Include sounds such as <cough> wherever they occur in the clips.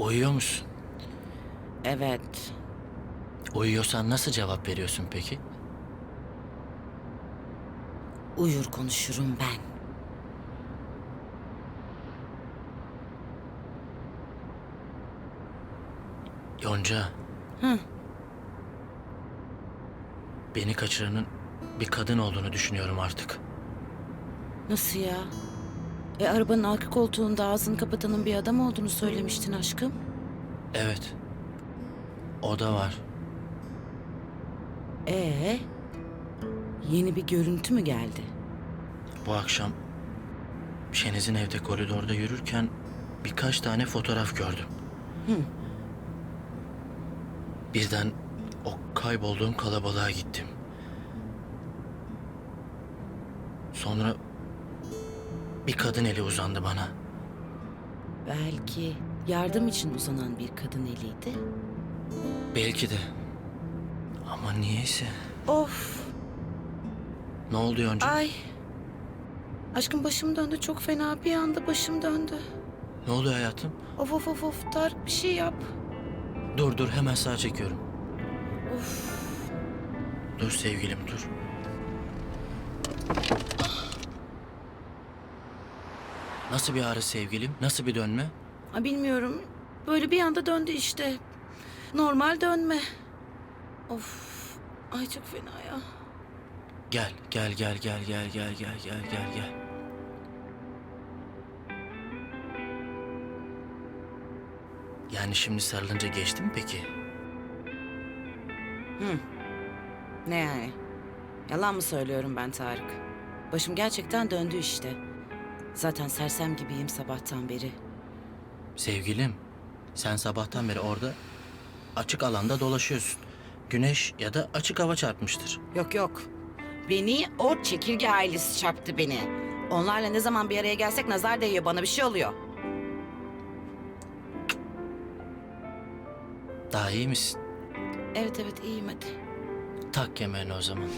Uyuyor musun? Evet. Uyuyorsan nasıl cevap veriyorsun peki? Uyur konuşurum ben. Yonca. Hı. Beni kaçıranın bir kadın olduğunu düşünüyorum artık. Nasıl ya? E arabanın arka koltuğunda ağzını kapatanın bir adam olduğunu söylemiştin aşkım. Evet. O da var. Ee? Yeni bir görüntü mü geldi? Bu akşam Şeniz'in evde koridorda yürürken birkaç tane fotoğraf gördüm. Hı. Birden o kaybolduğum kalabalığa gittim. Sonra bir kadın eli uzandı bana. Belki yardım için uzanan bir kadın eliydi. Belki de. Ama niyeyse. Of! Ne oldu Yonca? Ay! Aşkım başım döndü çok fena bir anda başım döndü. Ne oluyor hayatım? Of of of of Tarık bir şey yap. Dur dur hemen sağ çekiyorum. Of! Dur sevgilim dur. Nasıl bir ağrı sevgilim? Nasıl bir dönme? Ay bilmiyorum. Böyle bir anda döndü işte. Normal dönme. Of! Ay çok fena ya. Gel, gel, gel, gel, gel, gel, gel, gel, gel, gel. Yani şimdi sarılınca geçti mi peki? Hı. Ne yani? Yalan mı söylüyorum ben Tarık? Başım gerçekten döndü işte. Zaten sersem gibiyim sabahtan beri. Sevgilim, sen sabahtan beri orada açık alanda dolaşıyorsun. Güneş ya da açık hava çarpmıştır. Yok yok. Beni o çekirge ailesi çarptı beni. Onlarla ne zaman bir araya gelsek nazar değiyor bana bir şey oluyor. Daha iyi misin? Evet evet iyiyim hadi. Tak kemerini o zaman.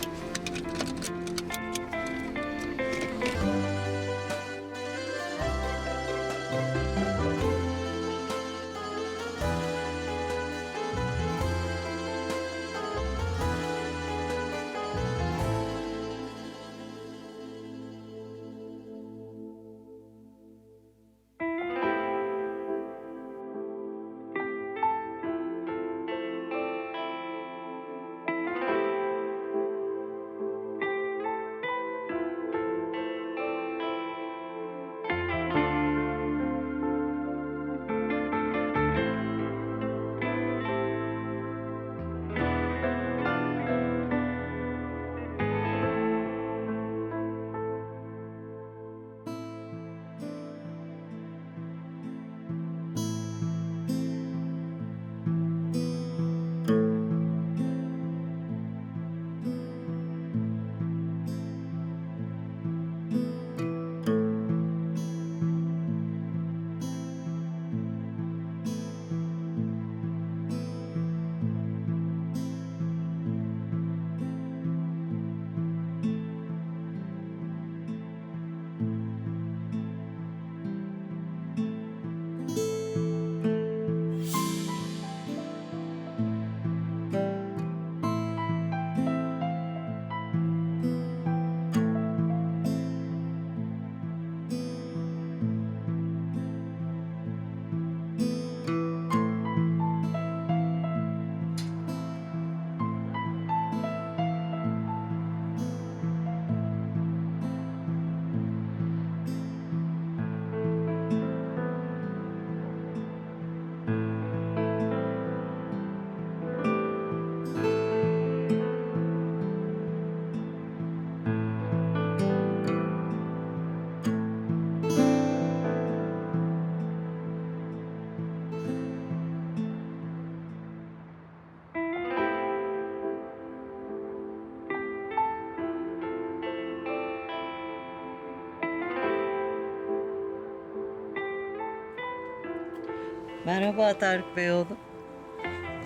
Merhaba Tarık Bey oğlum.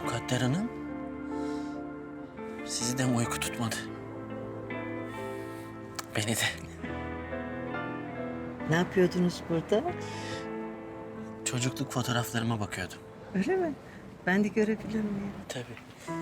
Mukadder Hanım, sizi de mi uyku tutmadı? Beni de. Ne yapıyordunuz burada? Çocukluk fotoğraflarıma bakıyordum. Öyle mi? Ben de görebilir miyim? Tabii.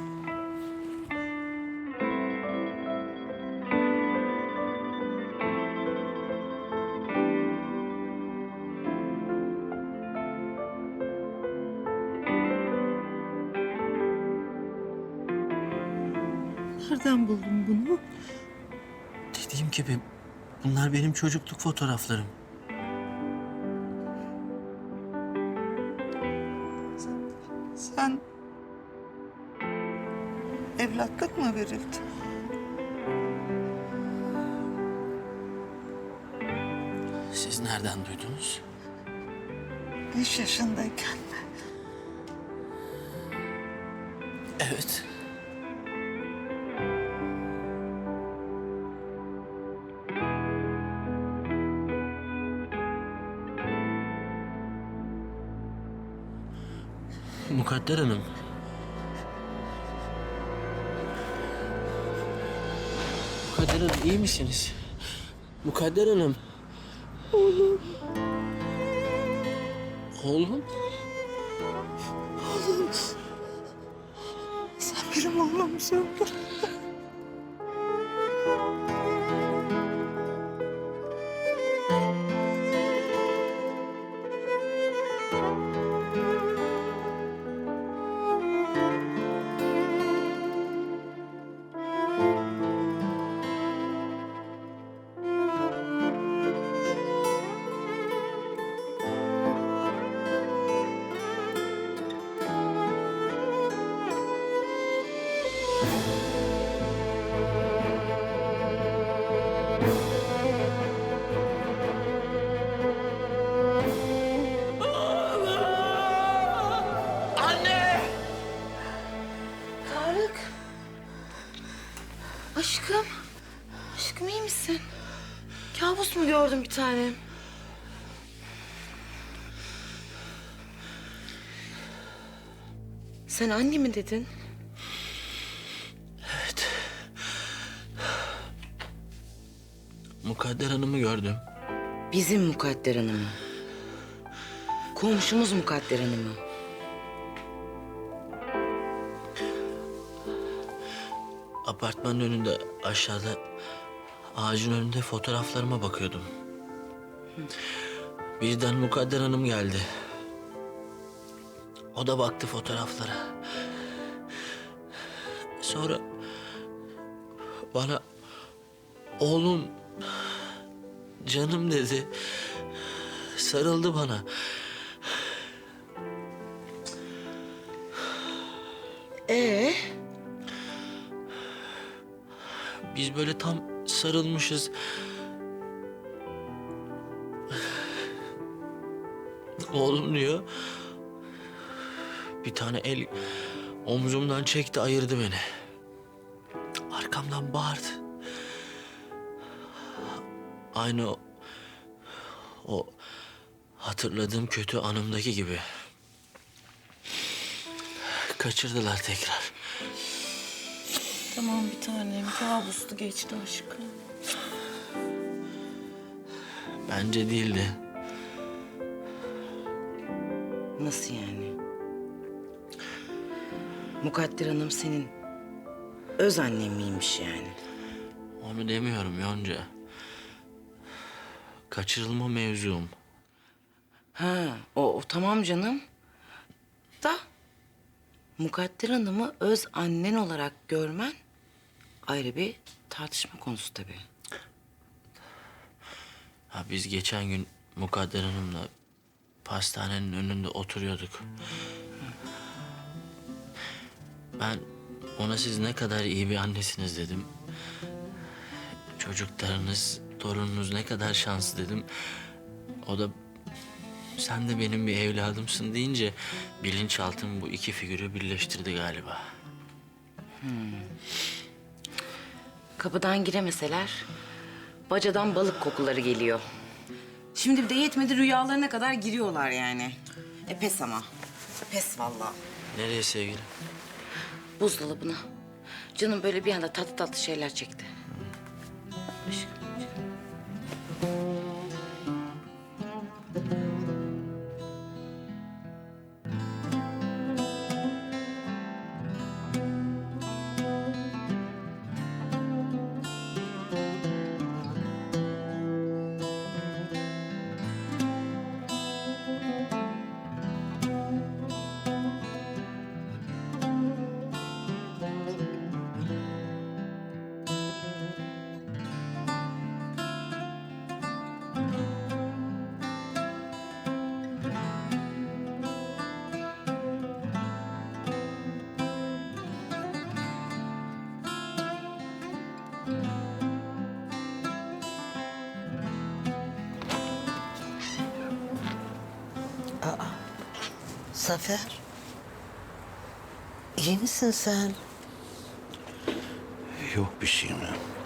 Nereden buldun bunu? Dediğim gibi bunlar benim çocukluk fotoğraflarım. Sen evlatlık mı verildi? Siz nereden duydunuz? Beş yaşındayken mi? Evet. Mukadder Hanım. Mukadder Hanım iyi misiniz? Mukadder Hanım. Oğlum. Oğlum? Sen benim oğlumsun. Mu gördün bir tane? Sen anne mi dedin? Mukadder Hanım'ı gördüm. Bizim Mukadder Hanım'ı. Komşumuz Mukadder Hanım'ı. Apartmanın önünde aşağıda ağacın önünde fotoğraflarıma bakıyordum. Birden Mukadder Hanım geldi. O da baktı fotoğraflara. Sonra bana oğlum canım dedi. Sarıldı bana. Ee? Biz böyle tam sarılmışız. Oğlum diyor. Bir tane el omzumdan çekti ayırdı beni. Arkamdan bağırdı. Aynı o, o hatırladığım kötü anımdaki gibi. Kaçırdılar tekrar. Tamam bir tanem. Kabustu geçti aşkım. Bence değildi. Nasıl yani? Mukadder Hanım senin öz annen miymiş yani? Onu demiyorum Yonca. Kaçırılma mevzum. Ha, o, o tamam canım. Da Mukadder Hanım'ı öz annen olarak görmen ayrı bir tartışma konusu tabii. Ha, biz geçen gün Mukadder Hanım'la pastanenin önünde oturuyorduk. Ben ona siz ne kadar iyi bir annesiniz dedim. Çocuklarınız, torununuz ne kadar şanslı dedim. O da sen de benim bir evladımsın deyince bilinçaltım bu iki figürü birleştirdi galiba. Kapıdan giremeseler bacadan balık kokuları geliyor. Şimdi bir de yetmedi rüyalarına kadar giriyorlar yani. E pes ama. Pes vallahi. Nereye sevgilim? Buzdolabına. Canım böyle bir anda tatlı tatlı şeyler çekti. Aşkım. Zafer. İyi misin sen? Yok bir şeyim.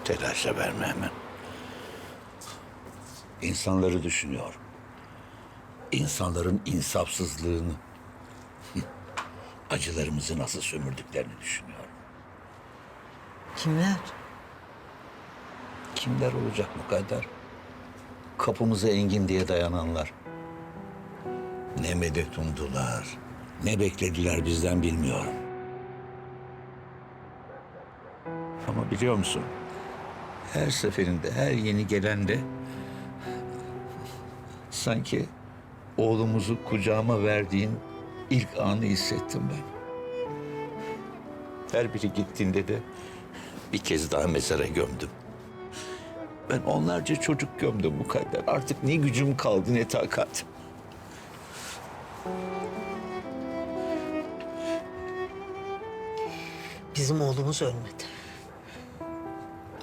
Telaşa verme hemen. İnsanları düşünüyor. İnsanların insafsızlığını, acılarımızı nasıl sömürdüklerini düşünüyor. Kimler? Kimler olacak mukadder? Kapımıza engin diye dayananlar. Ne medet umdular, ne beklediler bizden bilmiyorum. Ama biliyor musun? Her seferinde, her yeni gelende sanki oğlumuzu kucağıma verdiğin ilk anı hissettim ben. Her biri gittiğinde de bir kez daha mezara gömdüm. Ben onlarca çocuk gömdüm mukadder. Artık ne gücüm kaldı ne takatim. Bizim oğlumuz ölmedi.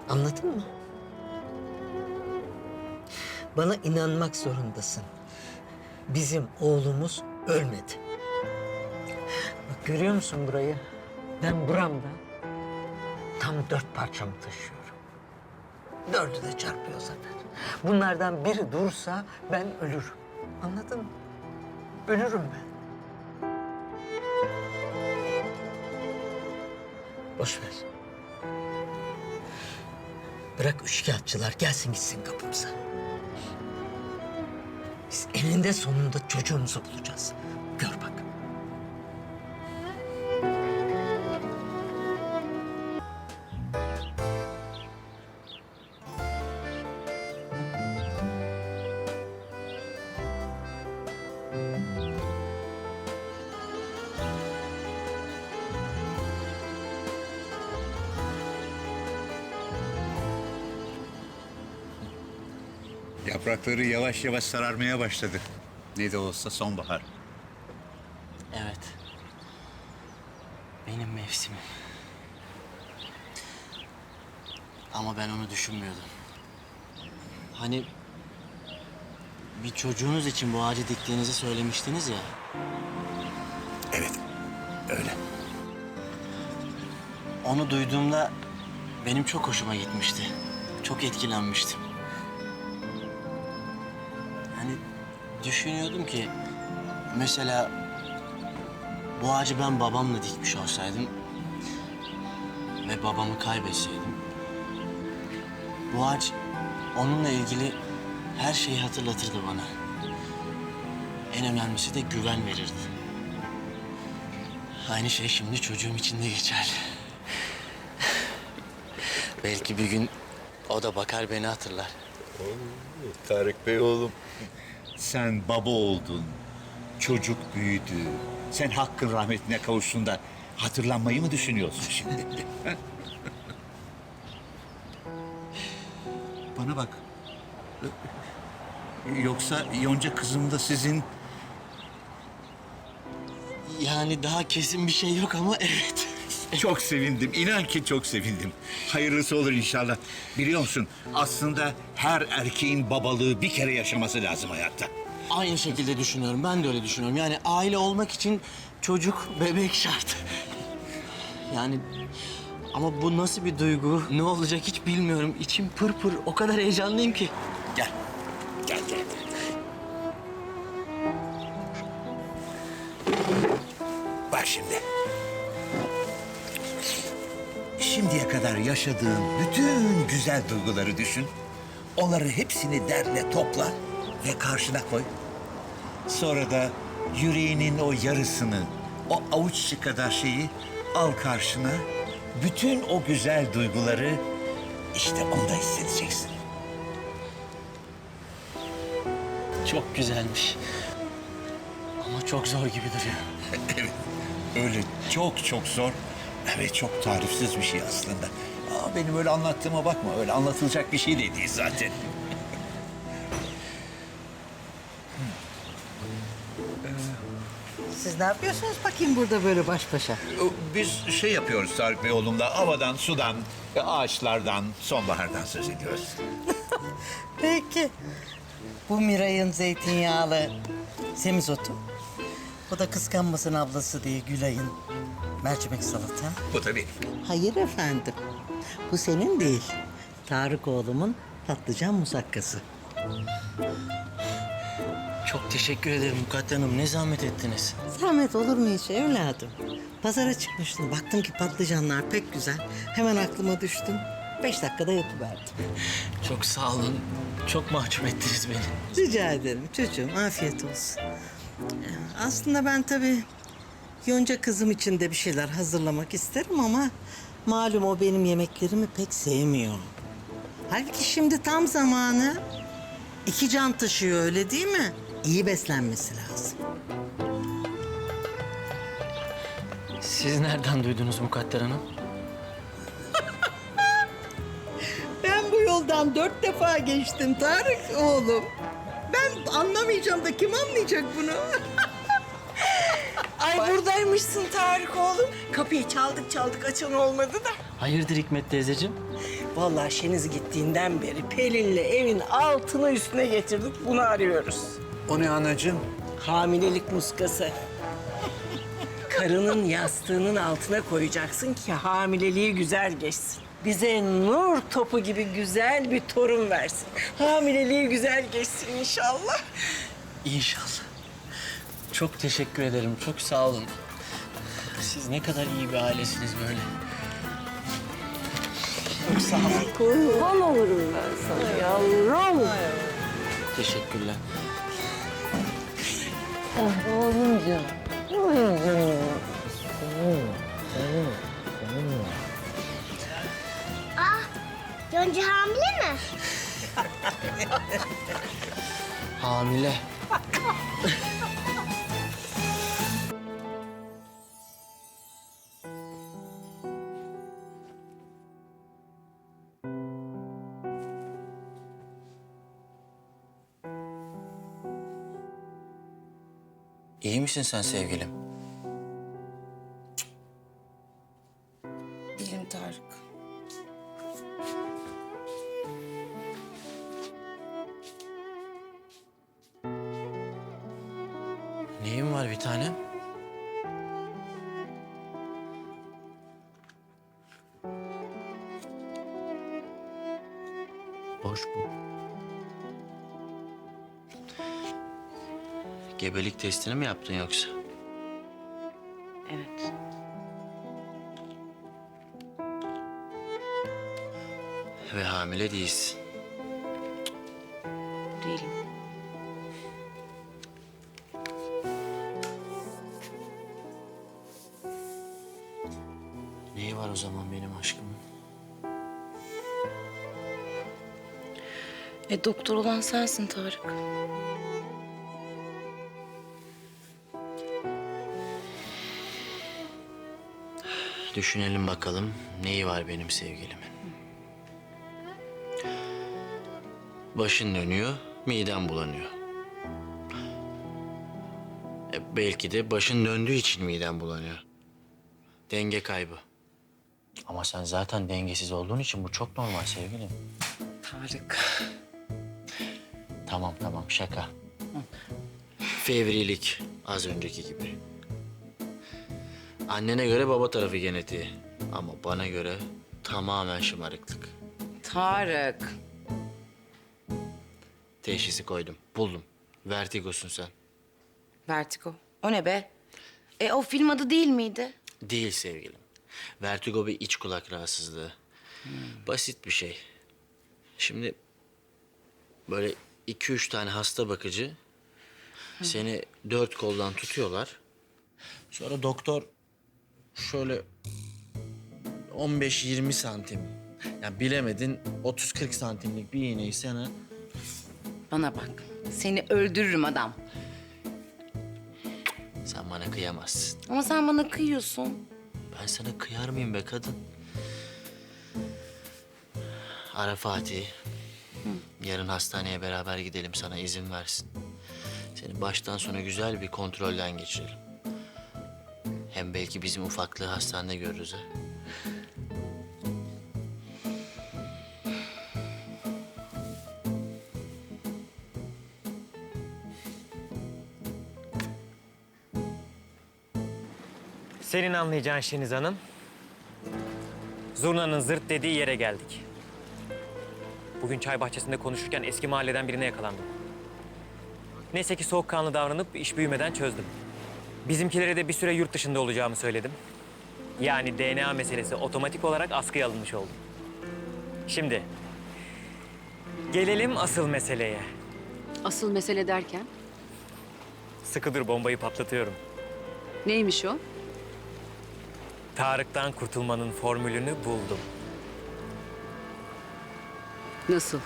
Anladın mı? Bana inanmak zorundasın. Bizim oğlumuz ölmedi. Bak görüyor musun burayı? Ben buramda tam dört parçamı taşıyorum. Dördü de çarpıyor zaten. Bunlardan biri dursa ben ölürüm. Anladın mı? Ölürüm ben. Boş ver. Bırak üçkağıtçılar gelsin gitsin kapımıza. Biz eninde sonunda çocuğumuzu bulacağız. Gör bak. Yaprakları yavaş yavaş sararmaya başladı. Ne de olsa sonbahar. Evet. Benim mevsimim. Ama ben onu düşünmüyordum. Hani bir çocuğunuz için bu ağacı diktiğinizi söylemiştiniz ya. Evet, öyle. Onu duyduğumda benim çok hoşuma gitmişti. Çok etkilenmiştim. Düşünüyordum ki mesela bu ağacı ben babamla dikmiş olsaydım ve babamı kaybetseydim bu ağaç onunla ilgili her şeyi hatırlatırdı bana. En önemlisi de güven verirdi. Aynı şey şimdi çocuğum için de geçerli. Belki bir gün o da bakar beni hatırlar. Tarık Bey oğlum. Sen baba oldun. Çocuk büyüdü. Sen hakkın rahmetine kavuştun da hatırlanmayı mı düşünüyorsun şimdi? <laughs> Bana bak. Yoksa Yonca kızım da sizin Yani daha kesin bir şey yok ama evet. Çok sevindim. İnan ki çok sevindim. Hayırlısı olur inşallah. Biliyor musun? Aslında her erkeğin babalığı bir kere yaşaması lazım hayatta. Aynı şekilde düşünüyorum. Ben de öyle düşünüyorum. Yani aile olmak için çocuk, bebek şart. Yani ama bu nasıl bir duygu, ne olacak hiç bilmiyorum. İçim pırpır, o kadar heyecanlıyım ki. Gel. Gel gel. Bak şimdi. Şimdiye kadar yaşadığın bütün güzel duyguları düşün. Onları hepsini derle topla ve karşına koy. Sonra da yüreğinin o yarısını, o avuç içi kadar şeyi al karşına. Bütün o güzel duyguları işte onda hissedeceksin. Çok güzelmiş. Ama çok zor gibi duruyor. <laughs> Evet. Öyle çok çok zor ve çok tarifsiz bir şey aslında. Aa, benim öyle anlattığıma bakma. Öyle anlatılacak bir şey de değil zaten. Siz ne yapıyorsunuz bakayım burada böyle baş başa? Biz şey yapıyoruz Tarık Bey oğlumla. Havadan, sudan, ağaçlardan, sonbahardan söz ediyoruz. <laughs> Peki. Bu Miray'ın zeytinyağlı semizotu. Bu da kıskanmasın ablası diye Gülay'ın mercimek salata. Bu da benim. Hayır efendim. Bu senin değil. Tarık oğlumun patlıcan musakkası. Çok teşekkür ederim Mukadder Hanım. Ne zahmet ettiniz. Zahmet olur mu hiç evladım? Pazara çıkmıştım. Baktım ki patlıcanlar pek güzel. Hemen aklıma düştüm. Beş dakikada yapıverdim. Çok sağ olun. Çok mahcup ettiniz beni. Rica ederim çocuğum. Afiyet olsun. Ee, Aslında ben tabii Yonca kızım için de bir şeyler hazırlamak isterim ama malum o benim yemeklerimi pek sevmiyor. Halbuki şimdi tam zamanı. İki can taşıyor öyle değil mi? İyi beslenmesi lazım. Siz nereden duydunuz Mukadder Hanım? <laughs> Ben bu yoldan dört defa geçtim Tarık oğlum. Ben anlamayacağım da kim anlayacak bunu? <laughs> Ay buradaymışsın Tarık oğlum. Kapıyı çaldık çaldık açan olmadı da. Hayırdır Hikmet teyzeciğim? Vallahi Şeniz gittiğinden beri Pelin'le evin altını üstüne getirdik. Bunu arıyoruz. O ne anacığım? Hamilelik muskası. Karının yastığının altına koyacaksın ki hamileliği güzel geçsin. Bize nur topu gibi güzel bir torun versin. Hamileliği güzel geçsin inşallah. İnşallah. Çok teşekkür ederim. Çok sağ olun. Siz ne kadar iyi bir ailesiniz böyle. Çok sağ olun. Kurban olurum ben sana yavrum. Teşekkürler. Yonca hamile mi? Hamile. <laughs> misin sen sevgilim? Dilim Tarık. Testini mi yaptın yoksa? Evet. Ve hamile değilsin. Değilim. Neyi var o zaman benim aşkımın? E doktor olan sensin Tarık. Düşünelim bakalım neyi var benim sevgilimin. Başın dönüyor, miden bulanıyor. E, belki de başın döndüğü için miden bulanıyor. Denge kaybı. Ama sen zaten dengesiz olduğun için bu çok normal sevgilim. Tarık. Tamam tamam şaka. Fevrilik az önceki gibi. Annene göre baba tarafı genetiği. Ama bana göre tamamen şımarıklık. Tarık. Teşhisi koydum, buldum. Vertigosun sen. Vertigo. O ne be? E o film adı değil miydi? Değil sevgilim. Vertigo bir iç kulak rahatsızlığı. Basit bir şey. Şimdi böyle iki üç tane hasta bakıcı seni dört koldan tutuyorlar. Sonra doktor şöyle 15-20 santim yani bilemedin 30-40 santimlik bir iğneyi sana Bana bak. Seni öldürürüm adam. sen bana kıyamazsın. Ama sen bana kıyıyorsun. Ben sana kıyar mıyım be kadın? Ara Fatih. Yarın hastaneye beraber gidelim sana izin versin. Seni baştan sona güzel bir kontrolden geçirelim. Hem belki bizim ufaklığı hastanede görürüz ha. Senin anlayacağın Şeniz Hanım. Zurna'nın zırt dediği yere geldik. Bugün çay bahçesinde konuşurken eski mahalleden birine yakalandım. Neyse ki soğukkanlı davranıp iş büyümeden çözdüm. Bizimkilere de bir süre yurt dışında olacağımı söyledim. Yani DNA meselesi otomatik olarak askıya alınmış oldu. Şimdi gelelim asıl meseleye. Asıl mesele derken Sıkı dur bombayı patlatıyorum. neymiş o? Tarık'tan kurtulmanın formülünü buldum. Nasıl?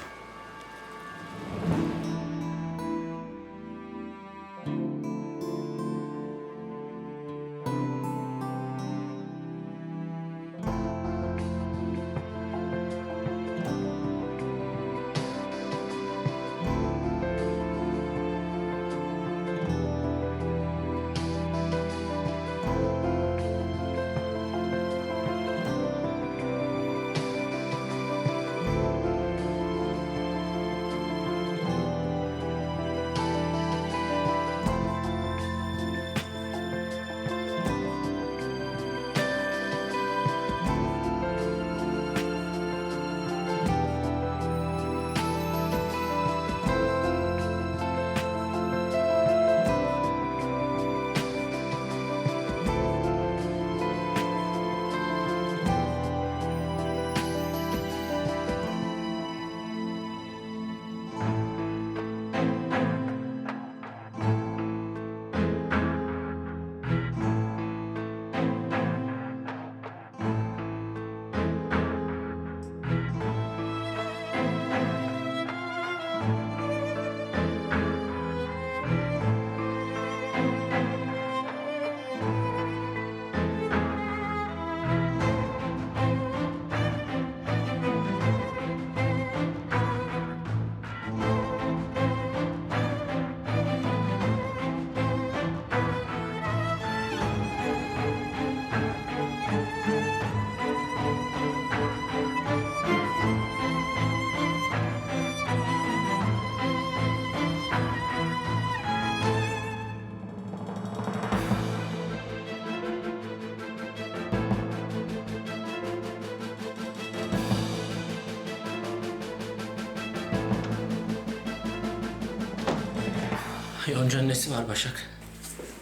Yonca'nın nesi var Başak?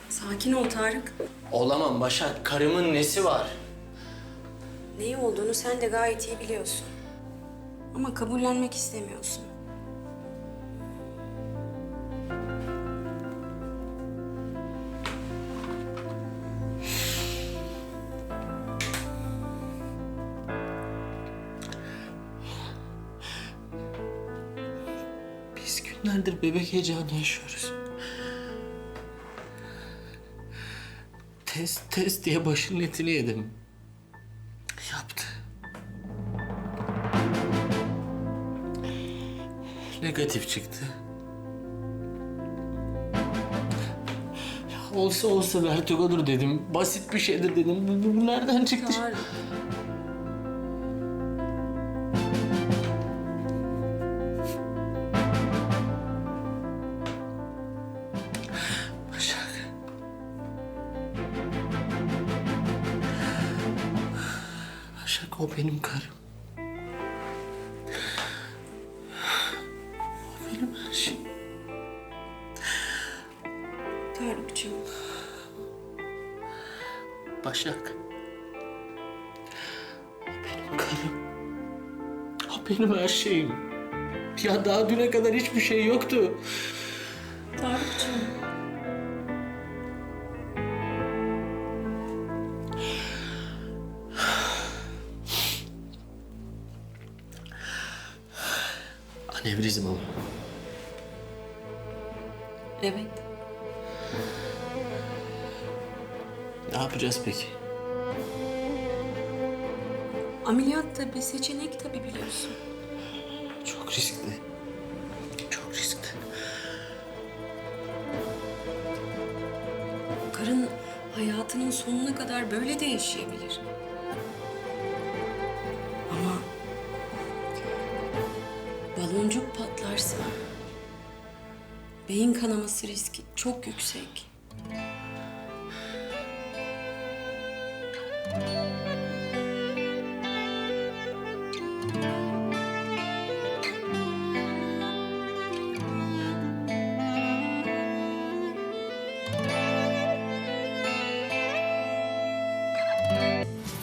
Sakin ol Tarık. Olamam Başak. Karımın nesi var? Neyi olduğunu sen de gayet iyi biliyorsun. Ama kabullenmek istemiyorsun. Biz günlerdir bebek heyecanı yaşıyoruz. Test test diye başının etini yedim. Yaptı. Negatif çıktı. Olsa olsa vertigodur dedim. Basit bir şeydir dedim. Bu, bu- nereden çıktı? Tarık. Benim karım. O benim her şeyim. Tarık'cığım. Başak. O benim karım. O benim her şeyim. Ya daha düne kadar hiçbir şey yoktu. Tarık'cığım. Sonuna kadar böyle de yaşayabilir. Ama baloncuk patlarsa beyin kanaması riski çok yüksek.